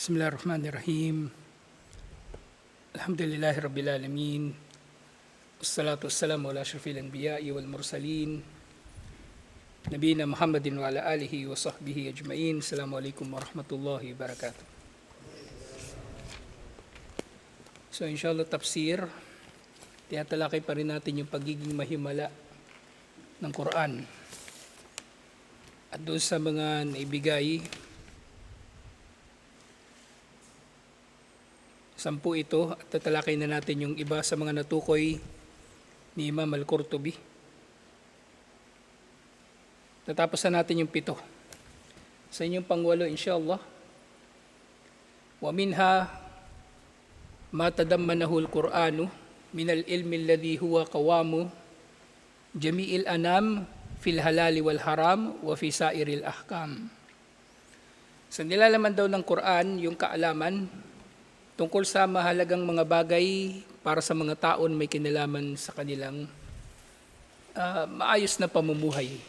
Bismillahirrahmanirrahim. Alhamdulillahi Rabbil Alamin. Wassalatu wassalamu ala syafil anbiya'i wal mursalin. Nabiina Muhammadin wa ala alihi wa sahbihi ajma'in. Assalamualaikum warahmatullahi wabarakatuh. So inshallah tafsir, tiyatalakay pa rin natin yung pagiging mahimala ng Quran. At doon sa mga naibigay, Sampu ito at tatalakay na natin yung iba sa mga natukoy ni Imam Al-Qurtubi. Tatapos na natin yung pito. Sa inyong pangwalo, inshallah. Wa minha ma tadammanahu al-Qur'anu min al-ilmi alladhi huwa qawamu jami'il anam fil halali wal haram wa fi sairil ahkam. Sa nilalaman daw ng Quran, yung kaalaman tungkol sa mahalagang mga bagay para sa mga taon may kinalaman sa kanilang ah, maayos na pamumuhay.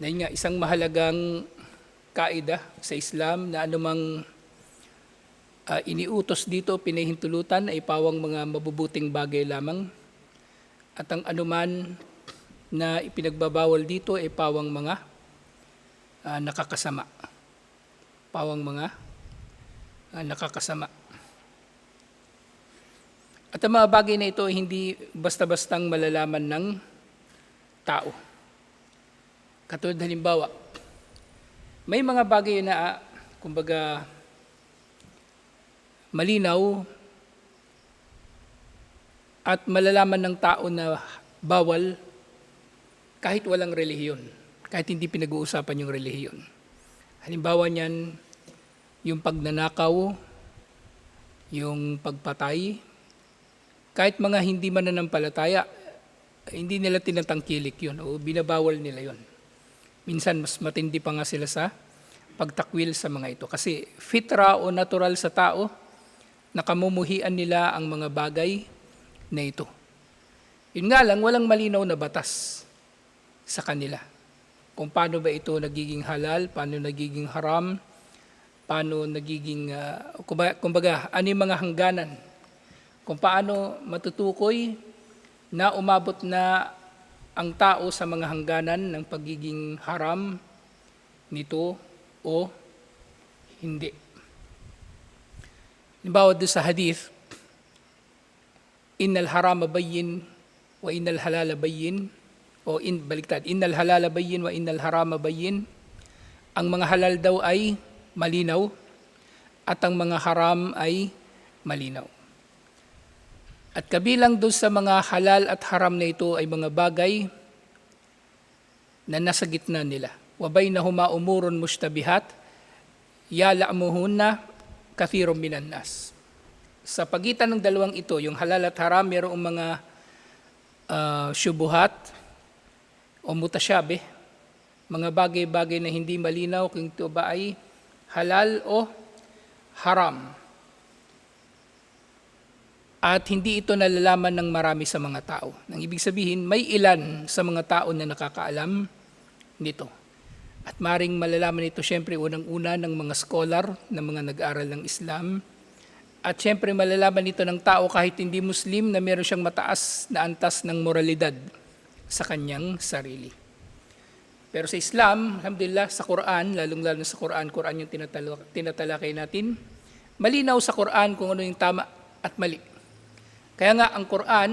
Na nga, isang mahalagang kaida sa Islam na anumang ah, iniutos dito, pinahintulutan ay pawang mga mabubuting bagay lamang. At ang anuman na ipinagbabawal dito ay pawang mga ah, nakakasama. Pawang mga ah, nakakasama. At ang mga bagay na ito ay hindi basta-bastang malalaman ng tao. Katulad halimbawa, may mga bagay na, ah, kumbaga, malinaw at malalaman ng tao na bawal kahit walang relihiyon, kahit hindi pinag-uusapan yung relihiyon. Halimbawa niyan, yung pagnanakaw, yung pagpatay, kahit mga hindi mananampalataya, hindi nila tinatangkilik yun o binabawal nila yun. Minsan mas matindi pa nga sila sa pagtakwil sa mga ito. Kasi fitra o natural sa tao, nakamumuhian nila ang mga bagay na ito. Yun nga lang, walang malinaw na batas sa kanila. Kung paano ba ito nagiging halal, paano nagiging haram, paano nagiging, uh, kumbaga, ano yung mga hangganan, kung paano matutukoy na umabot na ang tao sa mga hangganan ng pagiging haram nito o hindi. Halimbawa doon sa hadith, innal harama bayyin wa innal halala bayyin o in baliktad innal halala bayyin wa innal harama bayyin ang mga halal daw ay malinaw at ang mga haram ay malinaw. At kabilang doon sa mga halal at haram na ito ay mga bagay na nasa gitna nila. Wabay na huma umurun mustabihat, yala'muhunna kathirong minan nas. Sa pagitan ng dalawang ito, yung halal at haram, mayroong mga uh, syubuhat o mutasyabe, mga bagay-bagay na hindi malinaw kung ito ba ay halal o haram. At hindi ito nalalaman ng marami sa mga tao. Nang ibig sabihin, may ilan sa mga tao na nakakaalam nito. At maring malalaman ito siyempre unang-una ng mga scholar, ng mga nag-aral ng Islam. At siyempre malalaman ito ng tao kahit hindi Muslim na meron siyang mataas na antas ng moralidad sa kanyang sarili. Pero sa Islam, alhamdulillah, sa Quran, lalong-lalo sa Quran, Quran yung tinatala- tinatalakay natin, malinaw sa Quran kung ano yung tama at mali. Kaya nga ang Quran,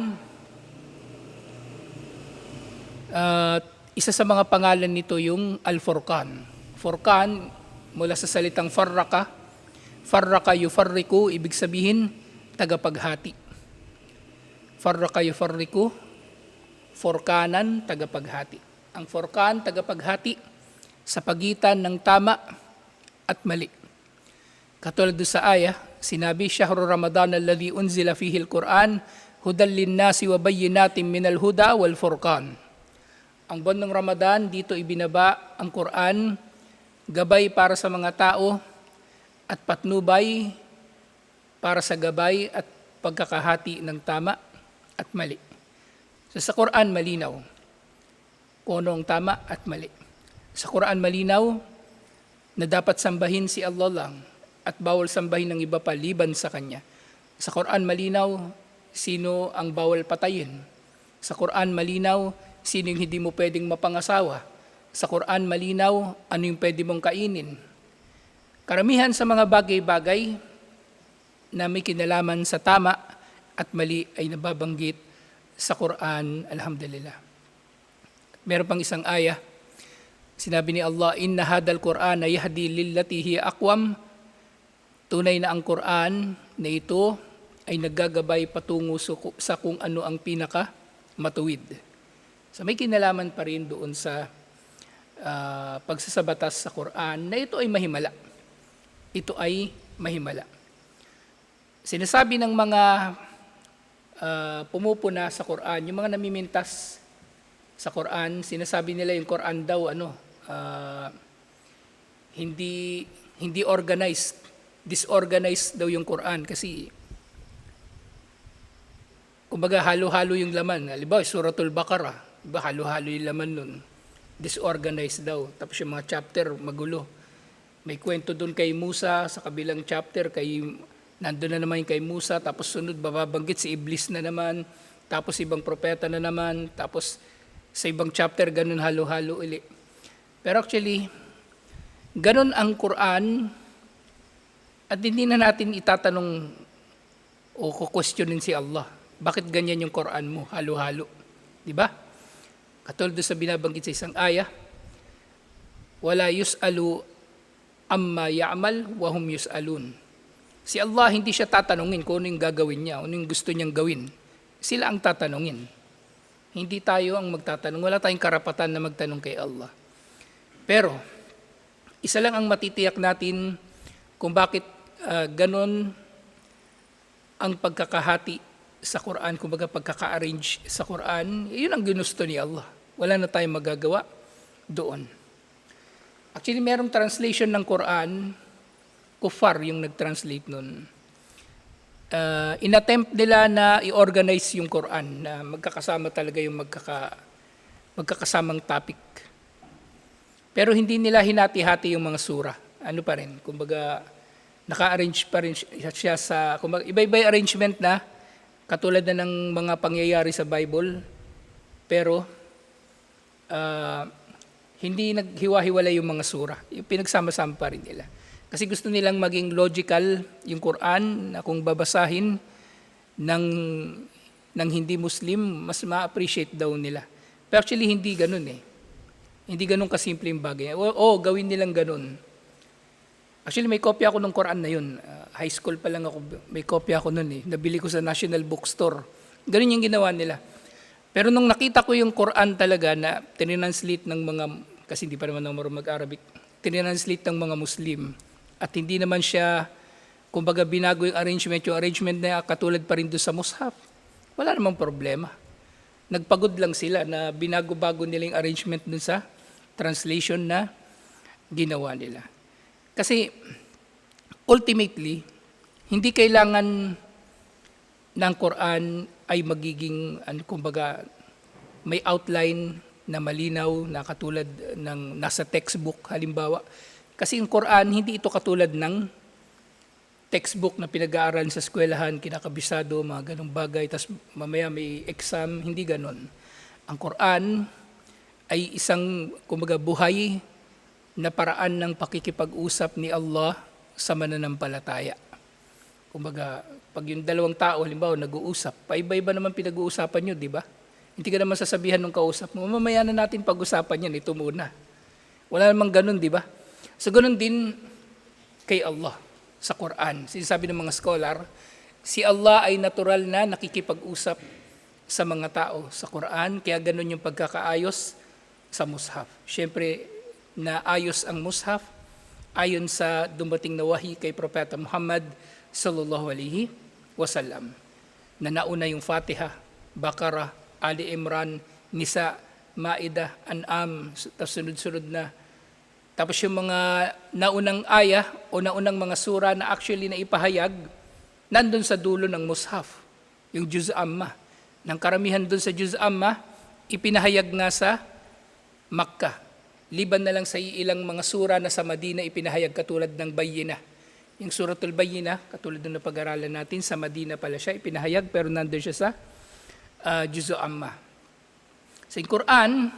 uh, isa sa mga pangalan nito yung Al-Furqan. Furqan, mula sa salitang farraka, farraka yufarriku, ibig sabihin, tagapaghati. Farraka yufarriku, forkanan, tagapaghati. Ang forkan, tagapaghati, sa pagitan ng tama at mali. Katulad doon sa ayah, sinabi, Shahru Ramadan alladhi unzila fihi al-Quran, hudal linnasi wa bayyinatin min al-huda wal furqan. Ang buwan ng Ramadan, dito ibinaba ang Quran, gabay para sa mga tao, at patnubay para sa gabay at pagkakahati ng tama at mali. So sa Quran, malinaw kung ano ang tama at mali. Sa Quran, malinaw na dapat sambahin si Allah lang at bawal sambahin ng iba pa liban sa Kanya. Sa Quran malinaw sino ang bawal patayin. Sa Quran malinaw sino yung hindi mo pwedeng mapangasawa. Sa Quran malinaw ano yung pwede mong kainin. Karamihan sa mga bagay-bagay na may kinalaman sa tama at mali ay nababanggit sa Quran, alhamdulillah. Meron pang isang aya, sinabi ni Allah, Inna hadal Quran na yahdi lillati hiya aqwam. Tunay na ang Quran na ito ay naggagabay patungo sa kung ano ang pinaka matuwid. So may kinalaman pa rin doon sa ah, pagsasabatas sa Quran na ito ay mahimala. Ito ay mahimala. Sinasabi ng mga ah, pumupuna sa Quran, yung mga namimintas sa Quran, sinasabi nila yung Quran daw ano, ah, hindi hindi organized, disorganized daw yung Quran kasi kumbaga halo-halo yung laman. Halimbawa, Suratul Baqarah, diba, halo-halo yung laman nun. Disorganized daw. Tapos yung mga chapter, magulo. May kwento doon kay Musa, sa kabilang chapter, kay, nandun na naman kay Musa, tapos sunod, bababanggit si Iblis na naman, tapos ibang propeta na naman, tapos sa ibang chapter, ganun halo-halo uli. Pero actually, ganun ang Quran, at hindi na natin itatanong o kukwestiyonin si Allah. Bakit ganyan yung Quran mo, halo-halo? Di ba? Katulad sa binabanggit sa isang aya, wala yus'alu amma ya'mal wa hum yus'alun. Si Allah hindi siya tatanungin kung ano yung gagawin niya, ano yung gusto niyang gawin. Sila ang tatanungin. Hindi tayo ang magtatanong. Wala tayong karapatan na magtanong kay Allah. Pero, isa lang ang matitiyak natin kung bakit ah, ganon ang pagkakahati sa Quran, kumbaga pagkaka-arrange sa Quran, yun ang ginusto ni Allah. Wala na tayong magagawa doon. Actually, merong translation ng Quran, kufar yung nag-translate nun. Uh, inattempt nila na i-organize yung Quran na magkakasama talaga yung magkaka, magkakasamang topic. Pero hindi nila hinati-hati yung mga sura. Ano pa rin, kumbaga naka-arrange pa rin siya sa, kumbaga iba-iba arrangement na katulad na ng mga pangyayari sa Bible. Pero ah, hindi naghiwa-hiwalay yung mga sura. Yung pinagsama-sama pa rin nila. Kasi gusto nilang maging logical yung Quran na kung babasahin ng, ng hindi Muslim, mas ma-appreciate daw nila. Pero actually, hindi ganun eh. Hindi ganun kasimple yung bagay. O, o gawin nilang ganun. Actually, may kopya ako ng Quran na yun. Uh, high school pa lang ako, may kopya ako nun eh. Nabili ko sa National Bookstore. Ganun yung ginawa nila. Pero nung nakita ko yung Quran talaga na tinranslate ng mga, kasi hindi pa naman ako marunong mag-Arabic, tinranslate ng mga Muslim. At hindi naman siya, kumbaga binago yung arrangement, yung arrangement na katulad pa rin doon sa mushaf. Wala namang problema. Nagpagod lang sila na binago-bago nila yung arrangement doon sa translation na ginawa nila. Kasi ultimately, hindi kailangan ng Quran ay magiging, ano, kumbaga, may outline na malinaw na katulad ng nasa textbook halimbawa. Kasi yung Quran, hindi ito katulad ng textbook na pinag-aaral sa eskwelahan, kinakabisado, mga ganong bagay, tapos mamaya may exam, hindi ganon. Ang Quran ay isang, kumbaga, buhay na paraan ng pakikipag-usap ni Allah sa mananampalataya. Kumbaga, pag yung dalawang tao, halimbawa, nag-uusap, paiba-iba naman pinag-uusapan nyo, di ba? Hindi ka naman sasabihan ng kausap mo, mamaya na natin pag-usapan yan, ito muna. Wala namang ganun, di ba? So, ganun din kay Allah sa Quran. Sinasabi ng mga scholar, si Allah ay natural na nakikipag-usap sa mga tao sa Quran, kaya ganun yung pagkakaayos sa mushaf. Siyempre, na ayos ang mushaf ayon sa dumating na wahi kay Propeta Muhammad sallallahu alaihi wasallam. Na nauna yung Fatiha, Bakara, Ali Imran, Nisa, Maida, An'am, tapos sunod-sunod na. Tapos yung mga naunang aya o naunang mga sura na actually na ipahayag, nandun sa dulo ng mushaf, yung Juz Amma. Nang karamihan dun sa Juz Amma, ipinahayag nga sa Makkah liban na lang sa ilang mga sura na sa Madina ipinahayag katulad ng Bayyina. Yung suratul Bayyina, katulad ng napag-aralan natin, sa Madina pala siya ipinahayag pero nandun siya sa uh, Juzu Amma. Sa Quran,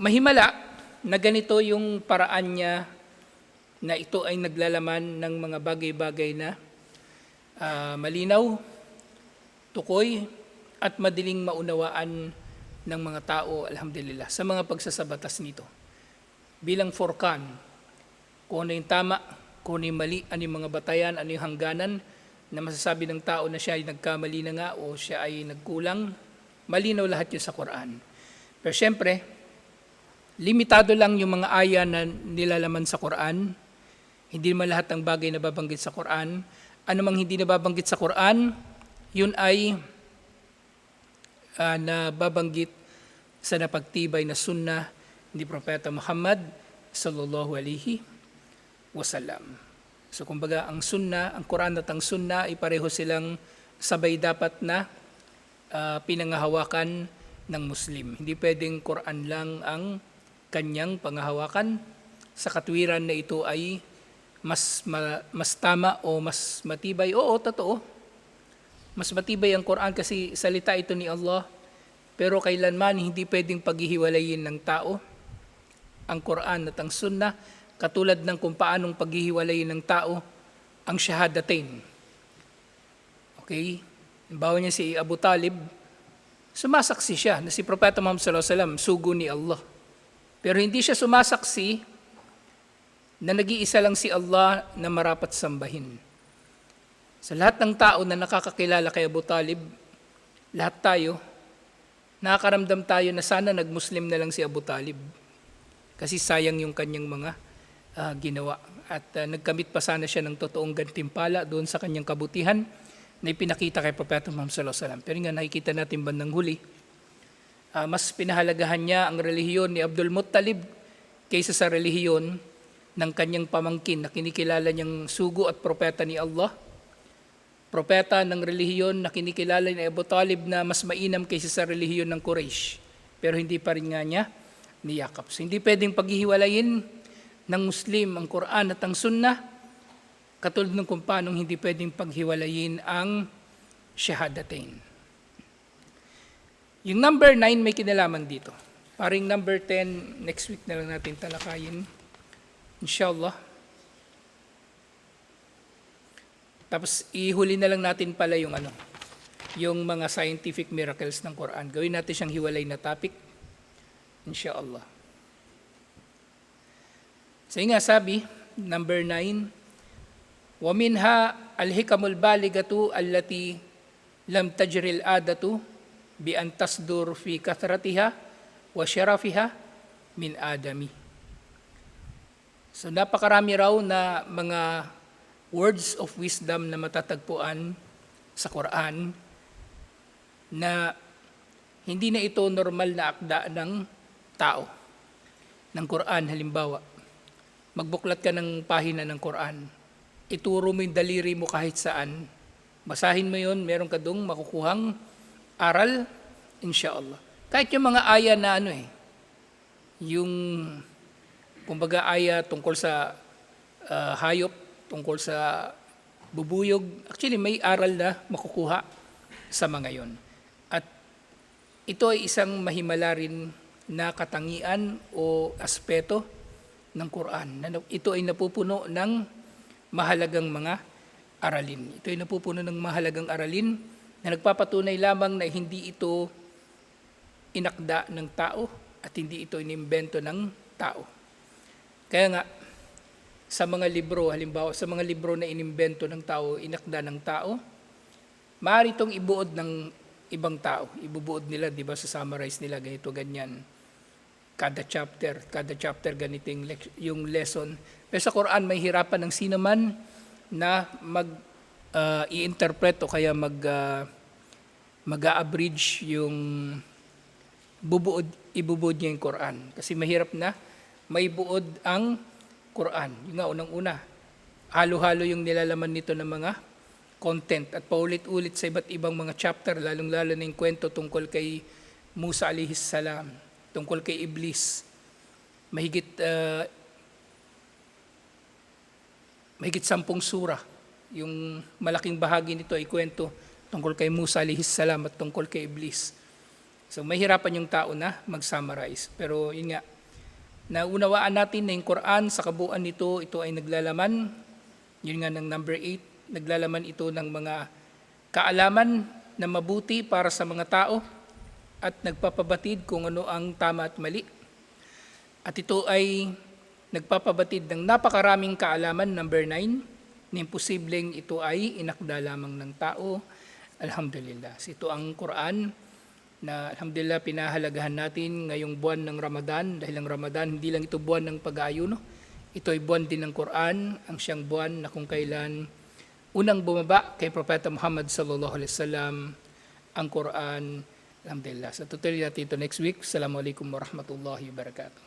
mahimala na ganito yung paraan niya na ito ay naglalaman ng mga bagay-bagay na uh, malinaw, tukoy, at madaling maunawaan ng mga tao, alhamdulillah, sa mga pagsasabatas nito. Bilang forkan, kung ano yung tama, kung ano yung mali, ano yung mga batayan, ano yung hangganan, na masasabi ng tao na siya ay nagkamali na nga o siya ay nagkulang, malinaw lahat yun sa Quran. Pero syempre, limitado lang yung mga aya na nilalaman sa Quran. Hindi naman lahat ng bagay na babanggit sa Quran. Ano mang hindi nababanggit sa Quran, yun ay uh, na babanggit sa napagtibay na sunnah ni Propeta Muhammad sallallahu alaihi wasallam. So kumbaga ang sunna, ang Quran at ang sunna ay pareho silang sabay dapat na uh, pinangahawakan ng Muslim. Hindi pwedeng Quran lang ang kanyang pangahawakan sa katwiran na ito ay mas ma, mas tama o mas matibay. Oo, totoo. Mas matibay ang Quran kasi salita ito ni Allah pero kailanman hindi pwedeng paghihiwalayin ng tao ang Quran at ang Sunnah katulad ng kung paanong paghihiwalayin ng tao ang shahadatain. Okay? Bawa niya si Abu Talib, sumasaksi siya na si Propeta Muhammad sallallahu alaihi wasallam sugo ni Allah. Pero hindi siya sumasaksi na nag-iisa lang si Allah na marapat sambahin. Sa lahat ng tao na nakakakilala kay Abu Talib, lahat tayo, nakakaramdam tayo na sana nag-Muslim na lang si Abu Talib. Kasi sayang yung kanyang mga uh, ginawa. At uh, nagkamit pa sana siya ng totoong gantimpala doon sa kanyang kabutihan na ipinakita kay Propeta Muhammad sallallahu alaihi wasallam. Pero nga nakikita natin bandang huli, uh, mas pinahalagahan niya ang relihiyon ni Abdul Muttalib kaysa sa relihiyon ng kanyang pamangkin na kinikilala niyang sugo at propeta ni Allah propeta ng relihiyon na kinikilala ni Abu Talib na mas mainam kaysa sa relihiyon ng Quraysh. Pero hindi pa rin nga niya niyakap. So hindi pwedeng paghihiwalayin ng Muslim ang Quran at ang Sunnah katulad ng kung paano hindi pwedeng paghiwalayin ang shahadatain. Yung number 9 may kinalaman dito. Paring number 10, next week na lang natin talakayin. Inshallah. Tapos ihuli na lang natin pala yung ano, yung mga scientific miracles ng Quran. Gawin natin siyang hiwalay na topic. Inshallah. So nga sabi, number 9, وَمِنْهَا الْحِكَمُ الْبَالِغَةُ الَّتِي لَمْ bi an tasdur fi kathratiha wa syarafiha min adami. So napakarami raw na mga words of wisdom na matatagpuan sa Quran na hindi na ito normal na akda ng tao. Ng Quran halimbawa, magbuklat ka ng pahina ng Quran, ituro mo yung daliri mo kahit saan, basahin mo yon meron ka dong makukuhang aral, inshallah. Kahit yung mga aya na ano eh, yung kumbaga aya tungkol sa uh, hayop, tungkol sa bubuyog. Actually, may aral na makukuha sa mga yon. At ito ay isang mahimala rin na katangian o aspeto ng Quran. Ito ay napupuno ng mahalagang mga aralin. Ito ay napupuno ng mahalagang aralin na nagpapatunay lamang na hindi ito inakda ng tao at hindi ito inimbento ng tao. Kaya nga, sa mga libro, halimbawa sa mga libro na inimbento ng tao, inakda ng tao, maaari itong ibuod ng ibang tao. Ibubuod nila, di ba, sa summarize nila, ganito, ganyan. Kada chapter, kada chapter ganito yung, lesson. Pero sa Quran, may hirapan ng sino man na mag uh, i-interpret o kaya mag uh, mag-abridge yung bubuod, ibubuod niya yung Quran. Kasi mahirap na may buod ang Quran. Yung nga, unang-una, halo-halo yung nilalaman nito ng mga content at paulit-ulit sa iba't ibang mga chapter, lalong-lalo na yung kwento tungkol kay Musa alihis salam, tungkol kay Iblis. mahigit ah, mahigit sampung sura. Yung malaking bahagi nito ay kwento tungkol kay Musa alihis salam at tungkol kay Iblis. So mahirapan yung tao na mag-summarize. Pero yun nga, naunawaan natin na yung Quran sa kabuuan nito, ito ay naglalaman, yun nga ng number 8, naglalaman ito ng mga kaalaman na mabuti para sa mga tao at nagpapabatid kung ano ang tama at mali. At ito ay nagpapabatid ng napakaraming kaalaman, number 9, na imposibleng ito ay inakda lamang ng tao. Alhamdulillah. So, Ito ang Quran na alhamdulillah pinahalagahan natin ngayong buwan ng Ramadan dahil ang Ramadan hindi lang ito buwan ng pag-aayuno. Ito ay buwan din ng Quran, ang siyang buwan na kung kailan unang bumaba kay Propeta Muhammad sallallahu alaihi wasallam ang Quran. Alhamdulillah. Sa tutuloy natin ito next week. Assalamualaikum warahmatullahi wabarakatuh.